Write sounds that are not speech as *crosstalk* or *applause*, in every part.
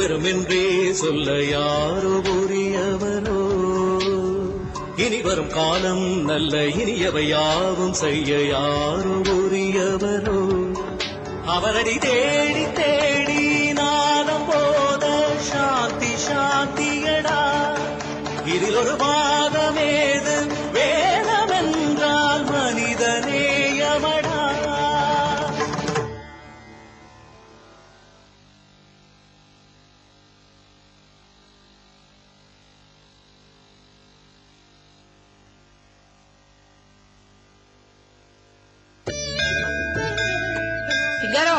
பெருமென்றே சொல்ல யாரோ உரியவரோ இனி வரும் காலம் நல்ல இனியவை யாவும் செய்ய யாரோ உரியவரோ அவரடி தேடி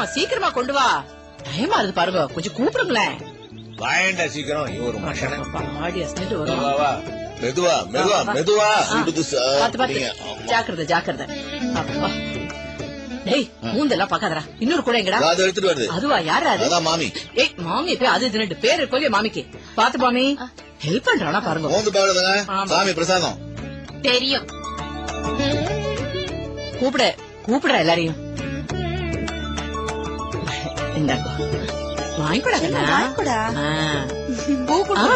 சிங்காரம் சீக்கிரமா கொண்டு வா. டைம் ஆகுது பாருங்க கொஞ்சம் கூப்பிடுங்களேன். வாயண்டா சீக்கிரம் மனுஷன. அசைட்டு வரும்? வா. மெதுவா மெதுவா. மெதுவா. சுடுது பாத்து பாத்து. ஜாக்கிரதை ஜாக்கிரதை. அப்பா. டேய் மூந்தெல்லாம் பாக்காதடா இன்னொரு கூட எங்கடா? அது எடுத்துட்டு வருது. அதுவா யாரு அது? அதான் மாமி. ஏய் மாமி போய் அது இது ரெண்டு பேர் இருக்கோலே மாமிக்கு. பாத்து மாமி. ஹெல்ப் பண்றானா பாருங்க. மோந்து ஆமா. சாமி பிரசாதம். தெரியும். கூப்பிட கூப்பிடுற எல்லாரையும். இந்தாங்க வாங்கிக்கூடா கண்ணா. வாங்கிக்கூடா. பூ கொடுத்து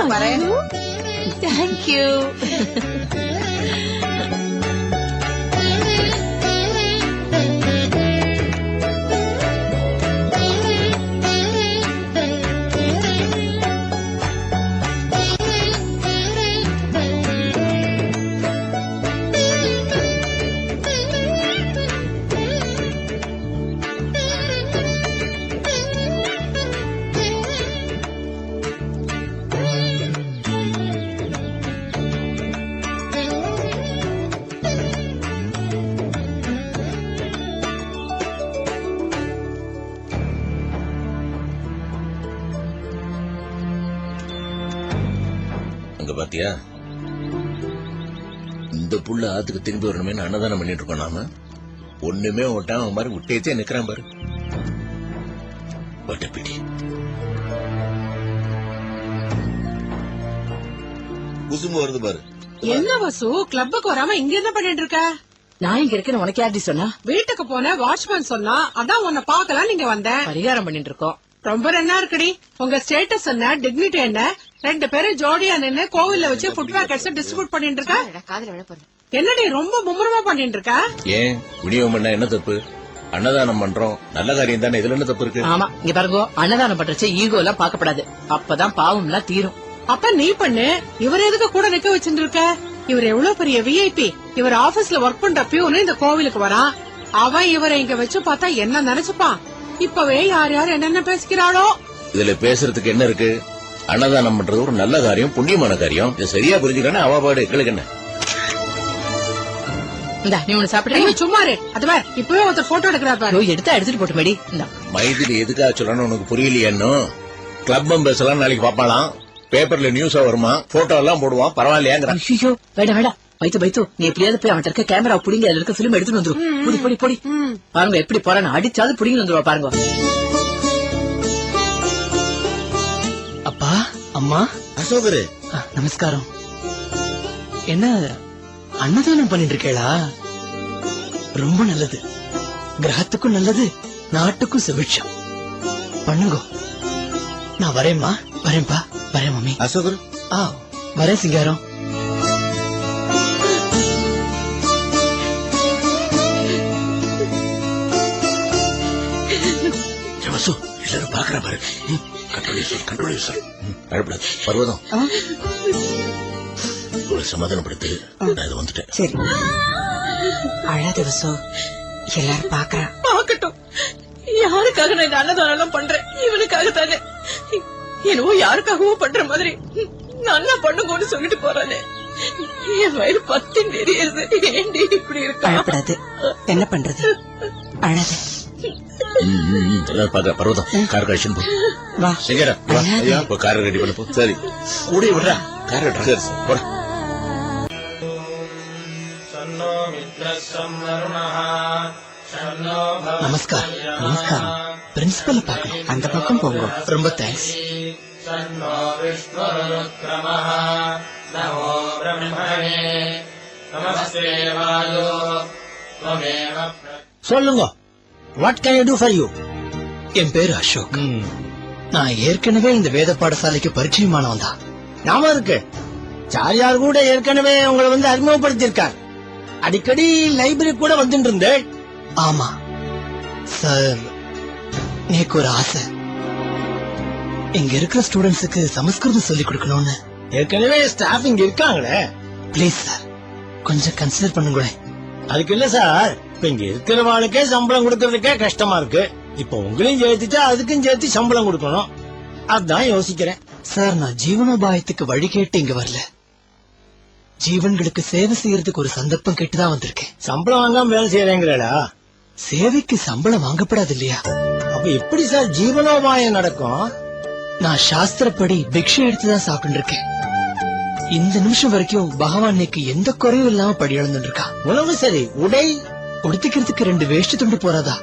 பாத்தியா? இந்த புள்ள ஆத்துக்கு திரும்பி வரணுமே அன்னதானம் பண்ணிட்டு இருக்கோம் நாம? ஒண்ணுமே ஓட்டாம மாதிரி விட்டேச்சே நிக்கிறான் பாரு. வட்ட பிடி. குசும்பு வருது பாரு. என்ன வசு? கிளப்புக்கு வராம இங்க என்ன பண்ணிட்டு இருக்க? நான் இங்க இருக்கேன்னு உனக்கு யார்டி சொன்னா? வீட்டுக்கு போன வாட்ச்மேன் சொன்னா அதான் உன்னை பாக்கலாம் நீங்க வந்தேன். பரிகாரம் பண்ணிட்டு இருக்கோம். ரொம்ப என்ன இருக்குடி. உங்க ஸ்டேட்டஸ் என்ன டிக்னிட்டி என்ன? ரெண்டு பேரும் ஜோடியா நின்னு கோவில்ல வச்சு ஃபுட் பேக்கெட்ஸ் டிஸ்ட்ரிபியூட் பண்ணிட்டு இருக்க என்னடி ரொம்ப மும்முரமா பண்ணிட்டு இருக்க ஏன்? விநியோகம் பண்ண என்ன தப்பு? அன்னதானம் பண்றோம். நல்ல காரியம் தானே. இதுல என்ன தப்பு இருக்கு? ஆமா. இங்க பாருங்க அன்னதானம் பண்றச்சு ஈகோ எல்லாம் பாக்கப்படாது அப்பதான் பாவம் எல்லாம் தீரும். அப்ப நீ பண்ணு. இவர் எதுக்கு கூட நிக்க வச்சுட்டு இருக்க இவர் எவ்வளவு பெரிய விஐபி இவர் ஆபீஸ்ல ஒர்க் பண்ற பியூனு இந்த கோவிலுக்கு வரான். அவன் இவரை இங்க வச்சு பார்த்தா என்ன நினைச்சுப்பான்? இப்பவே யார் யார் என்னென்ன பேசிக்கிறாளோ? இதுல பேசுறதுக்கு என்ன இருக்கு? அன்னதானம் பண்றது ஒரு நல்ல காரியம் புண்ணியமான காரியம். இதை சரியா புரிஞ்சுக்கானே அவ பாடு. எங்களுக்கு என்ன? இந்தா நீ ஒண்ணு ஐயோ சும்மா இரு. அது வேற இப்பவே ஒருத்தர் போட்டோ எடுக்கிறா பாரு. எடுத்தா எடுத்துட்டு போட்டு மேடி. இந்தா. மைதிலி எதுக்காக சொல்லணும் உனக்கு புரியலையா இன்னும்? கிளப் மெம்பர்ஸ் எல்லாம் நாளைக்கு பாப்பாளாம் பேப்பர்ல நியூஸா வருமா? போட்டோ எல்லாம் போடுவான். பரவாயில்லையாங்கிறான். ஐயோ வேடா வேடா. வைத்து வைத்து நீ எப்படியாவது போய் அவன்கிட்ட இருக்க கேமரா புடிங்க அதுல இருக்க பிலிம் எடுத்துட்டு வந்துரும் பொடி பொடி பொடி. பாருங்க எப்படி போறான்னு அடிச்சாவது புடிங்கி வந்துருவா பாருங்க. அம்மா? அசோகரு. நமஸ்காரம். என்ன அன்னதானம் பண்ணிட்டு இருக்கேளா ரொம்ப நல்லது. கிரகத்துக்கும் நல்லது நாட்டுக்கும் சுபிட்சம் பண்ணுங்க. நான் வரேம்மா. வரேன்பா வரேன் மம்மி. அசோகர். ஆ வரேன் சிங்காரம். எல்லாரும் பாக்குற பாரு. கண்ட்ரோல் சார் கண்ட்ரோல் சார் அழப்படாது பர்வதம் ஒரு சமாதானப்படுத்து நான் இது வந்துட்டேன். சரி. அழாத வசு. எல்லாரும் பாக்குறா பாக்கட்டும் யாருக்காக நான் இந்த அன்னதானம் பண்றேன்? இவனுக்காக தானே. என்னவோ யாருக்காகவோ பண்ற மாதிரி. நல்லா பண்ணுங்கன்னு சொல்லிட்டு போறானே. என் வயிறு பத்தி நெறியது. ஏண்டி இப்படி இருக்கா? அழப்படாது என்ன பண்றது? அழாத. பர்வதம் கார் கழிச்சுன்னு போ வா சங்கரா வா ஐயா இப்போ கார் ரெடி பண்ண போ சரி கூடி விடுறா கார் சரி போடா நமஸ்காரம் நமஸ்காரம் பிரின்சிபல் பார்க்கணும் அந்த பக்கம் போங்க ரொம்ப தேங்க்ஸ் சொல்லுங்க. What can you do for you என் பேரு அசோக். நான் ஏற்கனவே இந்த வேத பாடசாலைக்கு பரிச்சயமானவன் தான். ஞாபகம் இருக்கு? சாரியார் கூட ஏற்கனவே உங்களை வந்து அறிமுகப்படுத்தியிருக்கார். அடிக்கடி லைப்ரரி கூட வந்துட்டு இருந்தேன் ஆமா. சார் எனக்கு ஒரு ஆசை. இங்க இருக்கிற ஸ்டூடெண்ட்ஸுக்கு சமஸ்கிருதம் சொல்லிக் கொடுக்கணும்னு. ஏற்கனவே ஸ்டாஃப் இங்க இருக்காங்களே. ப்ளீஸ் சார் கொஞ்சம் கன்சிடர் பண்ணுங்களேன். அதுக்கு இல்ல சார் இப்ப இங்க இருக்கிறவாளுக்கே சம்பளம் கொடுக்கறதுக்கே கஷ்டமா இருக்கு. இப்ப உங்களையும் சேர்த்துட்டா அதுக்கும் சேர்த்து சம்பளம் கொடுக்கணும். அதான் யோசிக்கிறேன். சார் நான் ஜீவனோபாயத்துக்கு வழி கேட்டு இங்க வரல. ஜீவன்களுக்கு சேவை செய்யறதுக்கு ஒரு சந்தர்ப்பம் கேட்டுதான் வந்திருக்கேன். சம்பளம் வாங்காம வேலை செய்யறேங்கிறடா சேவைக்கு சம்பளம் வாங்கப்படாது இல்லையா? அப்ப எப்படி சார் ஜீவனோபாயம் நடக்கும்? நான் சாஸ்திரப்படி பிக்ஷை எடுத்துதான் சாப்பிட்டு இருக்கேன் இந்த நிமிஷம் வரைக்கும் பகவான் எனக்கு எந்த குறையும் இல்லாம படி இழந்துட்டு இருக்கான் உணவு சரி உடை உடுத்திக்கிறதுக்கு ரெண்டு வேஷ்டி துண்டு போறாதா?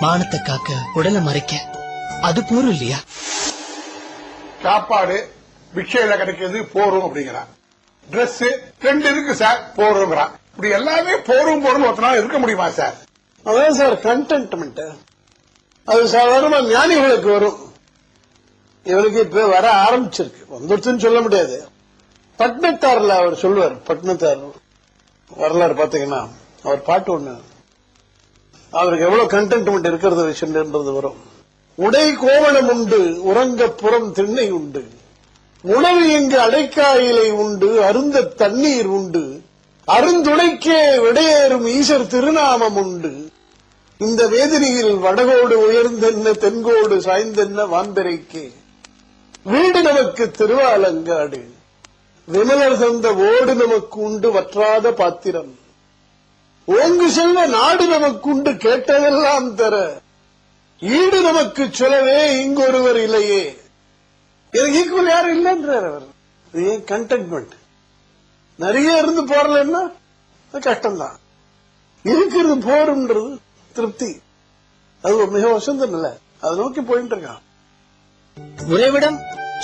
மானத்தை காக்க உடலை மறைக்க. அது போரும் இல்லையா? சாப்பாடு பிக்ஷையில கிடைக்கிறது போரும் அப்படிங்கிறான். Dress ரெண்டு இருக்கு சார் போருங்கிறான். இப்படி எல்லாமே போரும் போரும் ஒருத்தனால இருக்க முடியுமா சார் அதான் சார் கண்டென்ட்மெண்ட் அது சாதாரணமா ஞானிகளுக்கு வரும். இவருக்கு இப்ப வர ஆரம்பிச்சிருக்கு. வந்துருச்சுன்னு சொல்ல முடியாது. பட்னத்தார்ல அவர் சொல்லுவார் பட்னத்தார் வரலாறு பாத்தீங்கன்னா அவர் பாட்டு ஒண்ணு. அவருக்கு எவ்வளவு கண்டென்ட்மெண்ட் இருக்கிறது விஷயம்ன்றது வரும். உடை கோவணம் உண்டு உறங்க புறம் திண்ணை உண்டு. உணவு இங்கு அடைக்காயிலை உண்டு அருந்த தண்ணீர் உண்டு. அருந்துடைக்கே விடையேறும் ஈசர் திருநாமம் உண்டு. இந்த வேதனையில் வடகோடு உயர்ந்தென்ன தென்கோடு சாய்ந்தென்ன வான்பெறைக்கே? வீடு நமக்கு திருவாலங்காடு. விமலர் தந்த ஓடு நமக்கு உண்டு வற்றாத பாத்திரம். ஓங்கு செல்வ நாடு நமக்கு உண்டு கேட்டதெல்லாம் தர. ஈடு நமக்கு சொல்லவே இங்கொருவர் இல்லையே. எனக்கு ஈக்குவல் யாரும் இல்லைன்றார் அவர். இது ஏன் கண்டென்ட்மெண்ட் நிறைய இருந்து போறலன்னா அது கஷ்டம்தான். இருக்கிறது போருன்றது திருப்தி. அது ஒரு மிக வசந்தம் இல்ல. அதை நோக்கி போயிட்டு இருக்கான் உறைவிடம்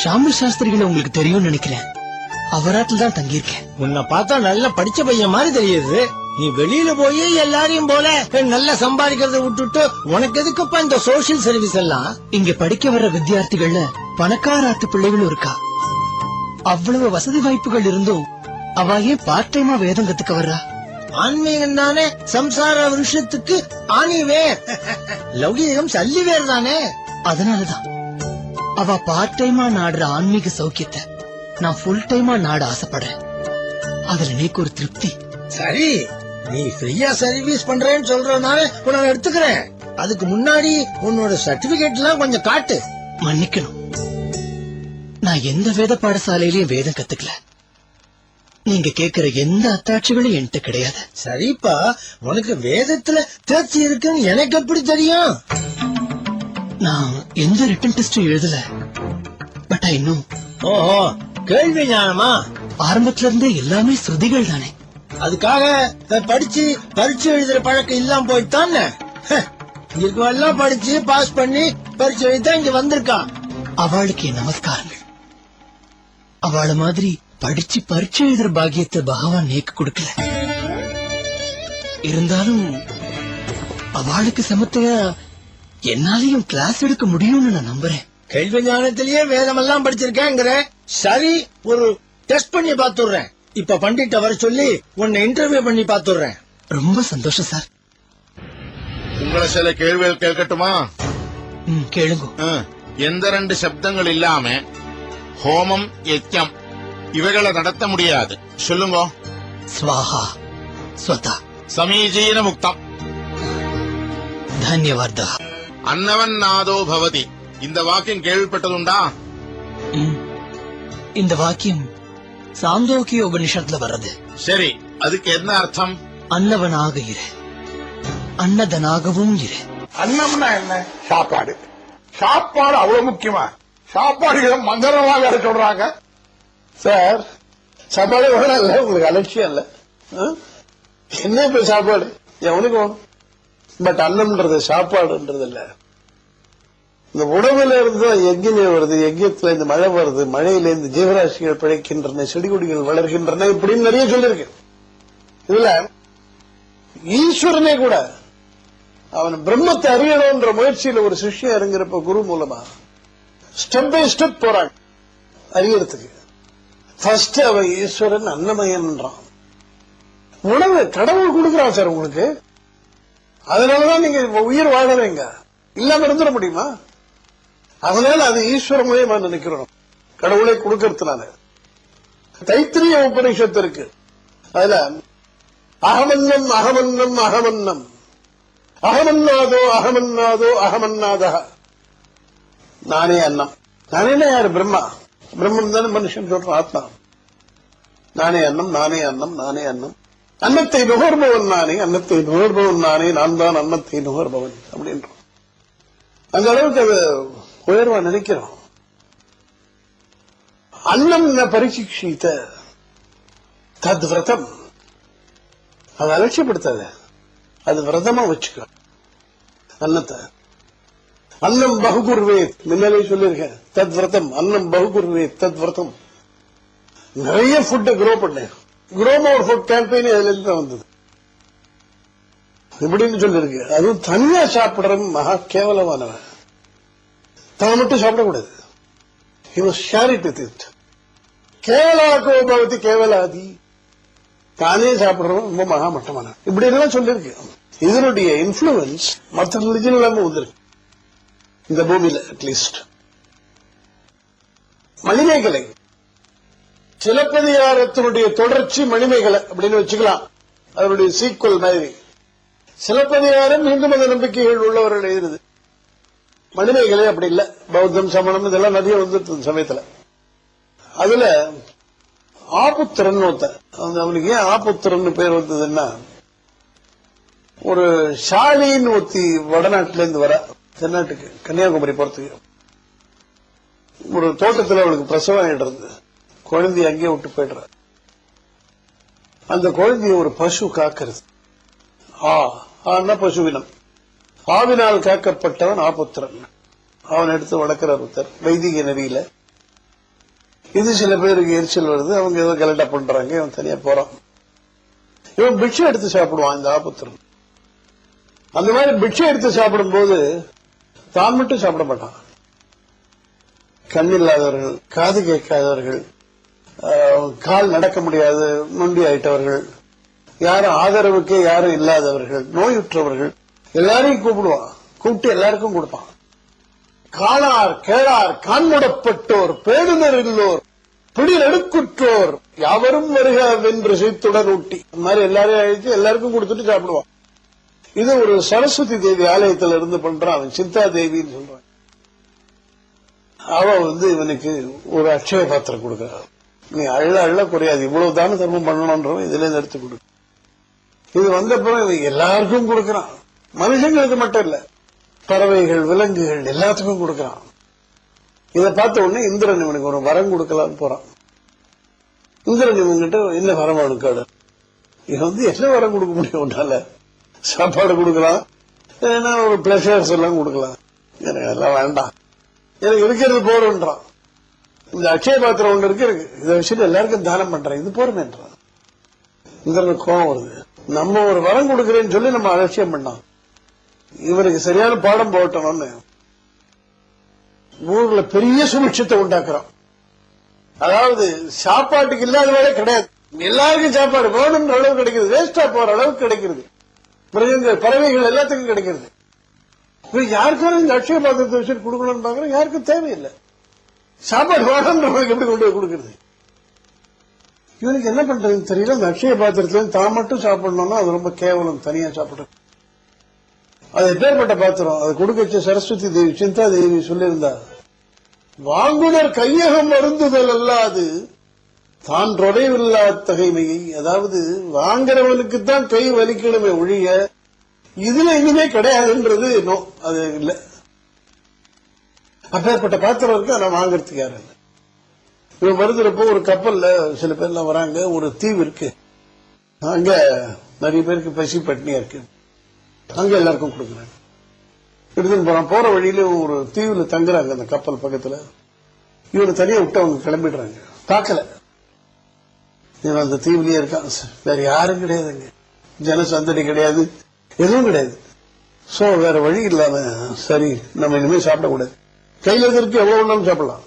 ஷாமி சாஸ்திரிகளை உங்களுக்கு தெரியும்னு நினைக்கிறேன். அவராட்டில் தான் தங்கியிருக்கேன். உன்னை பார்த்தா நல்லா படிச்ச பையன் மாதிரி தெரியுது. நீ வெளியில போய் எல்லாரையும் போல நல்லா சம்பாதிக்கிறத விட்டுட்டு உனக்கு எதுக்குப்பா இந்த சோசியல் சர்வீஸ் எல்லாம்? இங்க படிக்க வர்ற வித்தியார்த்திகள்ல பணக்காராத்து பிள்ளைகளும் இருக்கா? அவ்வளவு வசதி வாய்ப்புகள் இருந்தும் அவ ஏன் பார்ட் டைமா வேதம் கத்துக்க வர்றா? ஆன்மீகம் தானே சம்சார வருஷத்துக்கு ஆணிவேர் லௌகீகம் சல்லிவேர் தானே. அதனாலதான். அவ பார்ட் டைமா நாடுற ஆன்மீக சௌக்கியத்தை நான் ஃபுல் டைமா நாட ஆசைப்படுறேன். அதுல நீக்கு ஒரு திருப்தி. சரி. நீ ஃப்ரீயா சர்வீஸ் பண்றேன்னு சொல்றதுனால உன்னை எடுத்துக்கிறேன். அதுக்கு முன்னாடி உன்னோட சர்டிபிகேட் எல்லாம் கொஞ்சம் காட்டு. மன்னிக்கணும். நான் எந்த வேத பாடசாலையிலயும் வேதம் கத்துக்கல. நீங்க கேக்குற எந்த அத்தாட்சிகளும் என்கிட்ட கிடையாது. சரிப்பா உனக்கு வேதத்துல தேர்ச்சி இருக்குன்னு எனக்கு எப்படி தெரியும்? நான் எந்த ரிட்டன் டெஸ்டும் எழுதல. பட் ஐ நோ ஓஹோ கேள்வி ஞானமா? ஆரம்பத்துல இருந்தே எல்லாமே ஸ்ருதிகள் தானே அதுக்காக படிச்சு பரீட்சை எழுதுற பழக்கம் இல்லாம போயிட்டான் எல்லாம் படிச்சு பாஸ் பண்ணி பரீட்சை எழுதி இங்க வந்திருக்கான். அவளுக்கு நமஸ்காரங்கள். அவள மாதிரி படிச்சு பரீட்சை எழுதுற பாக்கியத்தை பகவான் நேக்கு கொடுக்கல. இருந்தாலும் அவளுக்கு சமத்தையா என்னாலையும் கிளாஸ் எடுக்க முடியும்னு நான் நம்புறேன். கேள்வி ஞானத்திலேயே வேதமெல்லாம் படிச்சிருக்கேங்கிற சரி ஒரு டெஸ்ட் பண்ணி பாத்துடுறேன் இப்ப பண்டிட்ட வர சொல்லி உன்னை இன்டர்வியூ பண்ணி பாத்துடுறேன் ரொம்ப சந்தோஷம் சார். உங்களை சில கேள்விகள் கேட்கட்டுமா? ம், கேளுங்க. எந்த ரெண்டு சப்தங்கள் இல்லாம ஹோமம் யஜ்யம் இவைகளை நடத்த முடியாது. சொல்லுங்க. ஸ்வாஹா ஸ்வதா. சமீச்சீன முக்தம். தன்யவார்த்தா. அன்னவன் நாதோ பவதி. இந்த வாக்கியம் கேள்விப்பட்டதுண்டா? ம். இந்த வாக்கியம் சாந்தோக்கிய உபனிஷத்துல வர்றது. சரி அதுக்கு என்ன அர்த்தம்? அன்னவனாக இரு. அன்னதனாகவும் இரு. அன்னம்னா என்ன? சாப்பாடு. சாப்பாடு அவ்வளவு முக்கியமா? சாப்பாடு மந்திரமா வேற சொல்றாங்க. சார் சாப்பாடு வேணாம் இல்ல உங்களுக்கு அலட்சியம் இல்ல. ஆ? என்ன இப்ப சாப்பாடு? எவனுக்கு வேணும்? பட் அன்னம்ன்றது சாப்பாடுன்றது இல்ல இந்த உணவுல இருந்து தான் வருது யஜ்யத்துல இந்த மழை வருது மழையில இருந்து ஜீவராசிகள் பிழைக்கின்றன செடி கொடிகள் வளர்கின்றன இப்படின்னு நிறைய சொல்லியிருக்கேன் இதுல ஈஸ்வரனே கூட அவன் பிரம்மத்தை அறியணும்ன்ற முயற்சியில ஒரு சிஷ்யம் இறங்குறப்ப குரு மூலமா ஸ்டெப் பை ஸ்டெப் போறாங்க. அறியறதுக்கு. ஃபர்ஸ்ட் அவன் ஈஸ்வரன் அன்னமயன்றான். உணவு கடவுள் கொடுக்குறான் சார் உங்களுக்கு. அதனாலதான் நீங்க உயிர் வாழறீங்க இல்லாம இருந்துட முடியுமா? அதனால அது ஈஸ்வரமயமா நினைக்கிறோம். கடவுளை கொடுக்கறதுனால. தைத்திரிய உபனிஷத்து இருக்கு. அதுல அகமன்னம் அகமன்னம் அகமன்னம். அகமன்னாதோ அகமன்னாதோ அகமன்னாதா நானே அன்னம் நானே யாரு? பிரம்மா. பிரம்மம் தானே மனுஷன் சொல்ற ஆத்மா. நானே அன்னம் நானே அன்னம் நானே அன்னம் அன்னத்தை நுகர்பவன் நானே அன்னத்தை நுகர்பவன் நானே நான் தான் அன்னத்தை நுகர்பவன் அப்படின்றோம். அந்த அளவுக்கு அது உயர்வா நினைக்கிறோம். அன்னம் ந பரிசிக்ஷித்த தத் விரதம். அதை அலட்சியப்படுத்தாத. அது விரதமா வச்சுக்க. அன்னத்தை. அன்னம் பகுகுர்வேத். முன்னாலே சொல்லியிருக்கேன். தத் விரதம். அன்னம் பகுகுர்வேத். தத் விரதம். நிறைய ஃபுட்டை குரோ பண்ணேன். குரோ மோர் ஃபுட் கேம்பெயின் அதுல இருந்து தான் வந்தது. இப்படின்னு சொல்லியிருக்கு. அதுவும் தனியா சாப்பிடுறவன் மகா கேவலமானவன். தான் மட்டும் சாப்பிடக்கூடாது. He was share it. கேவலாதி. தானே சாப்பிடுறோம் ரொம்ப மகா மட்டமான. இப்படி எல்லாம் சொல்லிருக்கு இதனுடைய இன்ஃபுளுன்ஸ் மற்ற ரிலிஜன் இல்லாம வந்திருக்கு. இந்த பூமியில அட்லீஸ்ட் மணிமேகலை. சிலப்பதிகாரத்தினுடைய தொடர்ச்சி மணிமேகலை அப்படின்னு வச்சுக்கலாம். அதனுடைய சீக்குவல் மாதிரி. சிலப்பதிகாரம் இந்து மத நம்பிக்கைகள் உள்ளவர்கள் எழுதுது மனிதர்களே அப்படி இல்லை. பௌத்தம் சமணம் இதெல்லாம் நிறைய வந்துட்டு சமயத்துல. அதுல ஆபுத்திரன் ஒருத்தன். அவனுக்கு ஏன் ஆபுத்திரன் பேர் வந்ததுன்னா ஒரு ஷாலின்னு ஒத்தி வடநாட்டுல இருந்து வர. தென்னாட்டுக்கு கன்னியாகுமரி போறதுக்கு. ஒரு தோட்டத்துல அவளுக்கு பிரசவம் ஆயிடுறது குழந்தைய அங்கேயே விட்டு போயிடுற. அந்த குழந்தைய ஒரு பசு காக்கிறது. ஆ ஆனா பசுவினம். ஆவினால் காக்கப்பட்டவன் ஆபுத்திரன். அவன் எடுத்து வளர்க்கிற ஒருத்தர் வைதிக நெறியில. இது சில பேருக்கு எரிச்சல் வருது. அவங்க ஏதோ கலண்டா பண்றாங்க. இவன் தனியா போறான். இவன் பிக்ஷை எடுத்து சாப்பிடுவான் இந்த ஆபுத்திரன். அந்த மாதிரி பிக்ஷை எடுத்து சாப்பிடும் போது தான் மட்டும் சாப்பிட மாட்டான். கண் இல்லாதவர்கள் காது கேட்காதவர்கள் ஆஹ், கால் நடக்க முடியாது நொண்டி ஆயிட்டவர்கள் யாரும் ஆதரவுக்கே யாரும் இல்லாதவர்கள் நோயுற்றவர்கள் எல்லாரையும் கூப்பிடுவான். கூப்பிட்டு எல்லாருக்கும் கொடுப்பான். காணார் கேளார் காண்முடப்பட்டோர் பேடுதர் இல்லோர் பிடி யாவரும் வருக வென்று சீத்துடன் ஊட்டி. இந்த மாதிரி எல்லாரையும் அழைத்து எல்லாருக்கும் கொடுத்துட்டு சாப்பிடுவான். இது ஒரு சரஸ்வதி தேவி ஆலயத்துல இருந்து பண்றான். அவன் சிந்தா தேவின்னு சொல்றான். அவ வந்து இவனுக்கு ஒரு அட்சய பாத்திரம் கொடுக்கறான். நீ அள்ள அள்ள குறையாது. இவ்வளவு தான தர்மம் பண்ணணும்ன்றவன் இதுல இருந்து எடுத்து கொடு இது வந்தப்புறம் இவன் எல்லாருக்கும் கொடுக்கறான். மனுஷங்களுக்கு மட்டும் இல்ல பறவைகள் விலங்குகள் எல்லாத்துக்கும் கொடுக்கறான். இதை பார்த்த உடனே இந்திரன் இவனுக்கு ஒரு வரம் கொடுக்கலாம்னு போறான். இந்திரன் இவங்கிட்ட என்ன வரம் அவனுக்காடு இவன் வந்து என்ன வரம் கொடுக்க முடியும் உன்னால? சாப்பாடு கொடுக்கலாம். ஏன்னா ஒரு பிளஷர்ஸ் எல்லாம் கொடுக்கலாம். எனக்கு அதெல்லாம் வேண்டாம். எனக்கு இருக்கிறது போறோன்றான் இந்த அக்ஷய பாத்திரம் ஒன்று இருக்கு இருக்கு. இதை வச்சுட்டு எல்லாருக்கும் தானம் பண்றேன். இது போறமேன்றான் இந்திரனுக்கு கோபம் வருது. நம்ம ஒரு வரம் கொடுக்கறேன்னு சொல்லி நம்ம அலட்சியம் பண்ணோம். இவனுக்கு சரியான பாடம் போட்டணும்னு. ஊர்ல பெரிய சுபிட்சத்தை உண்டாக்குறோம் அதாவது சாப்பாட்டுக்கு இல்லாத வேலை கிடையாது. எல்லாருக்கும் சாப்பாடு வேணும்ன்ற அளவு கிடைக்குது. வேஸ்டா போற அளவுக்கு கிடைக்கிறது மிருகங்கள் பறவைகள் எல்லாத்துக்கும் கிடைக்கிறது இப்ப யாருக்காரும் இந்த அக்ஷய பாத்திரத்தை வச்சுட்டு கொடுக்கணும்னு பாக்குறோம் யாருக்கும் தேவையில்லை. சாப்பாடு வேணும்ன்றவங்களுக்கு எப்படி கொண்டு போய் கொடுக்கறது? இவனுக்கு என்ன பண்றதுன்னு தெரியல. இந்த அக்ஷய பாத்திரத்துல தான் மட்டும் சாப்பிடணும்னா அது ரொம்ப கேவலம். தனியா சாப்பிடுறது. அது எப்பேற்பட்ட பாத்திரம் அது கொடுக்க வச்ச சரஸ்வதி தேவி சிந்தா தேவி சொல்லியிருந்தா வாங்குனர் கையகம் அருந்துதல் அல்லாது தான் ரொடைவில்லா தகைமையை அதாவது வாங்குறவனுக்கு தான் கை வலிக்கணுமே ஒழிய இதுல இனிமே கிடையாதுன்றது நோ அது இல்ல. அப்பேற்பட்ட பாத்திரம் இருக்கு அதை வாங்குறதுக்கு யாரும் இல்ல. இவன் வருதுறப்போ ஒரு கப்பல்ல சில பேர்லாம் வராங்க ஒரு தீவு இருக்கு. அங்க நிறைய பேருக்கு பசி பட்னியா இருக்கு. அங்க எல்லாருக்கும் கொடுக்குறாங்க எடுத்துன்னு போறான். போற வழியில ஒரு தீவுல தங்குறாங்க அந்த கப்பல் பக்கத்துல. இவனை தனியா விட்டு அவங்க கிளம்பிடுறாங்க. பார்க்கல. இவன் அந்த தீவுலயே இருக்கான். வேற யாரும் கிடையாதுங்க. ஜன சந்தடி கிடையாது. எதுவும் கிடையாது. சோ வேற வழி இல்லாம சரி நம்ம இனிமே சாப்பிடக்கூடாது. கையில இருக்கு எவ்வளவு வேணாலும் சாப்பிடலாம்.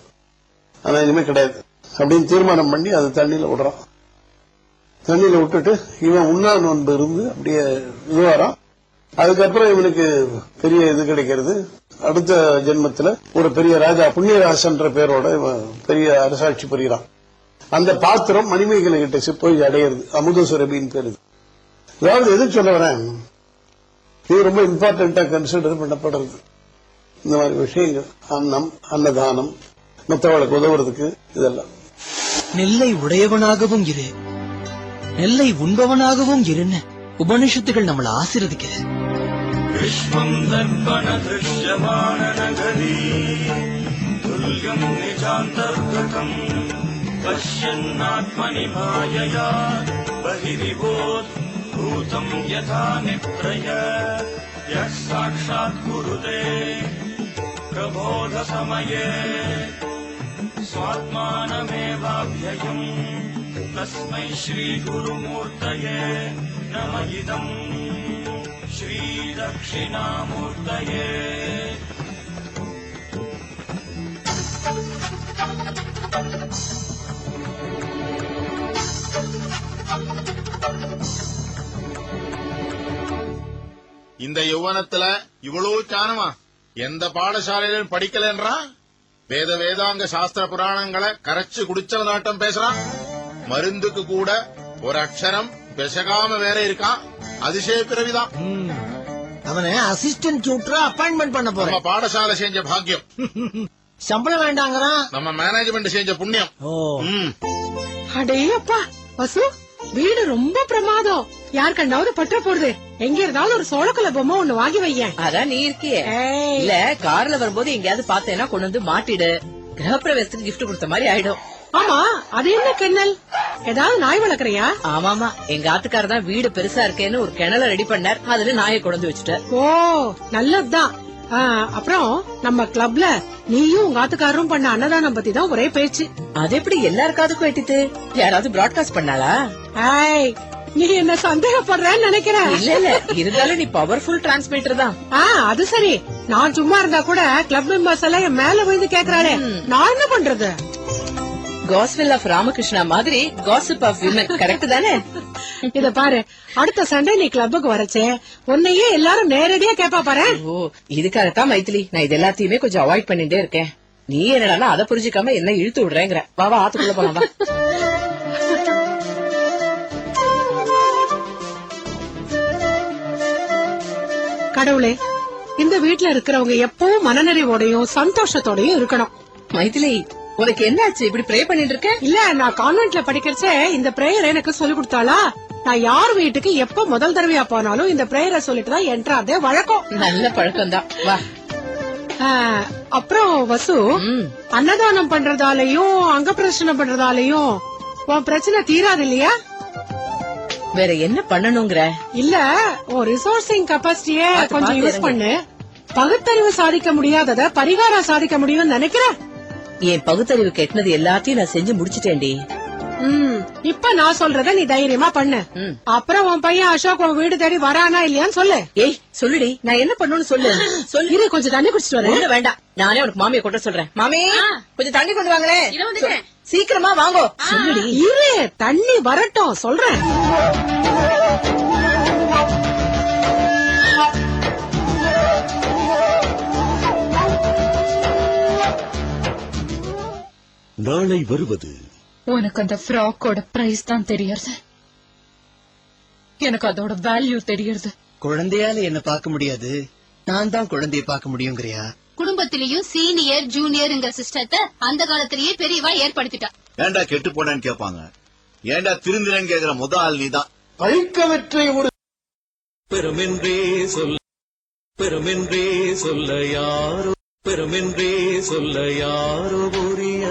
ஆனா இனிமே கிடையாது. அப்படின்னு தீர்மானம் பண்ணி அது தண்ணியில விடுறான். தண்ணியில விட்டுட்டு இவன் உண்ணா நோன்பு இருந்து அப்படியே இதுவாரான் அதுக்கப்புறம் இவனுக்கு பெரிய இது கிடைக்கிறது. அடுத்த ஜென்மத்துல ஒரு பெரிய ராஜா புண்ணியராசன்ற பேரோட இவன் பெரிய அரசாட்சி புரிகிறான். அந்த பாத்திரம் மணிமேகலை கிட்ட போய் அடையிறது. அமுத சுரபின்னு பேரு அதாவது எது சொல்ல வரேன்? இது ரொம்ப இம்பார்ட்டண்டா கன்சிடர் பண்ணப்படுறது. இந்த மாதிரி விஷயங்கள். அன்னம் அன்னதானம் மற்றவர்களுக்கு உதவுறதுக்கு இதெல்லாம். நெல்லை உடையவனாகவும் இரு. நெல்லை உண்பவனாகவும் இருன்னு உபனிஷத்துகள் நம்மள विश्वम् दर्पणदृश्यमाणनगरी तुल्यम् निजान्तर्गतम् पश्यन्नात्मनिभायया बहिरिवोत् भूतम् यथा निप्रय। यः साक्षात् कुरुते प्रबोधसमये। स्वात्मानमेवाभ्ययम् तस्मै श्रीगुरुमूर्तये नम इदम्। श्रीदक्षिणामूर्तये இந்த யௌவனத்துல இவ்வளவு ஞானமா எந்த பாடசாலையிலும் படிக்கலன்றான் வேத வேதாங்க சாஸ்திர புராணங்களை கரைச்சு குடிச்சவனாட்டம் பேசுறான் மருந்துக்கு கூட ஒரு அக்ஷரம் பெசகாம வேற இருக்கான். அதிசய பிறவிதான். அவனை அசிஸ்டன்ட் டியூட்டரா அப்பாயின்மெண்ட் பண்ண நம்ம போறேன் பாடசாலை செஞ்ச பாக்கியம். சம்பளம் வேண்டாங்கிறான். நம்ம மேனேஜ்மெண்ட் செஞ்ச புண்ணியம். ஓ. அடே அப்பா வசு வீடு ரொம்ப பிரமாதம். யார் கண்டாவது பற்ற போடுது எங்க இருந்தாலும் ஒரு சோளக்கல பொம்மை ஒண்ணு வாங்கி வையேன். அதான் நீ இருக்கியே. இல்ல கார்ல வரும்போது எங்கேயாவது பார்த்தேன்னா கொண்டு வந்து மாட்டிடு. கிரகப்பிரவேசத்துக்கு gift கொடுத்த மாதிரி ஆயிடும். ஆமா அது என்ன கென்னல் ஏதாவது நாய் வளர்க்கறியா? ஆமாமா எங்க ஆத்துக்காரர் தான் வீடு பெருசா இருக்கேன்னு ஒரு கிணல ரெடி பண்ணார். அதுல நாயை கொண்டு வந்து வச்சுட்டார். ஓ நல்லதுதான். அப்புறம் நம்ம கிளப்ல நீயும் உங்க ஆத்துக்காரரும் பண்ண அன்னதானம் பத்தி தான் ஒரே பேச்சு. அது எப்படி எல்லாருக்காதுக்கும் எட்டித்து யாராவது பிராட்காஸ்ட் பண்ணாளா? ஏய் நீ என்ன சந்தேகப்படுறேன்னு நினைக்கிறேன். இல்ல இல்ல இருந்தாலும் நீ பவர்ஃபுல் டிரான்ஸ்மிட்டர் தான். ஆ அது சரி. நான் சும்மா இருந்தா கூட கிளப் மெம்பர்ஸ் எல்லாம் என் மேல விழுந்து கேக்குறாளே. நான் என்ன பண்றது? காஸ்வெல் ஆஃப் ராமகிருஷ்ணா மாதிரி காசிப் ஆஃப் விமன் கரெக்ட் தானே? இத பாரு அடுத்த சண்டே நீ கிளப்புக்கு வரச்சே உன்னையே எல்லாரும் நேரடியா கேப்பா பாரு. ஓ இதுக்காகத்தான் மைத்திலி நான் இது எல்லாத்தையுமே கொஞ்சம் அவாய்ட் பண்ணிட்டே இருக்கேன். நீ என்னடா அதை புரிஞ்சுக்காம என்ன இழுத்து விடுறேங்கிற. வா வா ஆத்துக்குள்ள போலாம் வா. கடவுளே இந்த வீட்ல இருக்கிறவங்க எப்பவும் மனநிறைவோடையும் சந்தோஷத்தோடயும் இருக்கணும். மைதிலி உனக்கு என்னாச்சு? இப்படி ப்ரே பண்ணிட்டு இருக்க? இல்ல நான் கான்வென்ட்ல படிக்கிறச்சே இந்த பிரேயர் எனக்கு சொல்லி கொடுத்தாளா? நான் யார் வீட்டுக்கு எப்ப முதல் தடவையா போனாலும் இந்த பிரேயரை சொல்லிட்டு தான் என்ட்ராதே வழக்கம். நல்ல பழக்கம் தான் வா அப்புறம் வசு. அன்னதானம் பண்றதாலயும் அங்க பிரச்சனை பண்றதாலயும் உன் பிரச்சனை தீராது இல்லையா? வேற என்ன பண்ணணுங்கிற? இல்ல உன் ரிசோர்சிங் கெப்பாசிட்டிய கொஞ்சம் யூஸ் பண்ணு. பகுத்தறிவு சாதிக்க முடியாதத பரிகாரம் சாதிக்க முடியும்னு நினைக்கிறேன். என் பகுத்தறிவு கெட்டினது எல்லாத்தையும் நான் செஞ்சு முடிச்சிட்டேன்டி. ம், இப்ப நான் சொல்றத நீ தைரியமா பண்ணு. அப்புறம் உன் பையன் அசோக் உன் வீடு தேடி வரானா இல்லையான்னு சொல்லு. ஏய் சொல்லுடி. நான் என்ன பண்ணணும்னு சொல்லு. *gasps* சொல்லு. இரு கொஞ்சம் தண்ணி குடிச்சிட்டு வரேன். வேண்டாம். நானே உனக்கு மாமியை கொண்டு சொல்றேன். மாமி கொஞ்சம் தண்ணி கொண்டு வாங்களேன் சீக்கிரமா வாங்கோ. சொல்லுடி. இரு தண்ணி வரட்டும் சொல்றேன். நாளை வருவது உனக்கு அந்த ஃப்ராக்கோட பிரைஸ் தான் தெரியறது. எனக்கு அதோட வேல்யூ தெரியறது. குழந்தையால என்ன பார்க்க முடியாது. நான் தான் குழந்தைய பார்க்க முடியுங்கிறியா? குடும்பத்திலயும் சீனியர் ஜூனியர்ங்கிற சிஸ்டத்தை அந்த காலத்திலேயே பெரியவா ஏற்படுத்திட்டா. ஏன்டா கெட்டு போனேன்னு கேட்பாங்க ஏன்டா திருந்தினேன்னு கேக்குற முத ஆள் நீதான். பழிக்கவற்றை ஒரு பெருமென்றே சொல்ல பெருமென்றே சொல்ல யாரோ பெருமென்றே சொல்ல யாரோ உரிய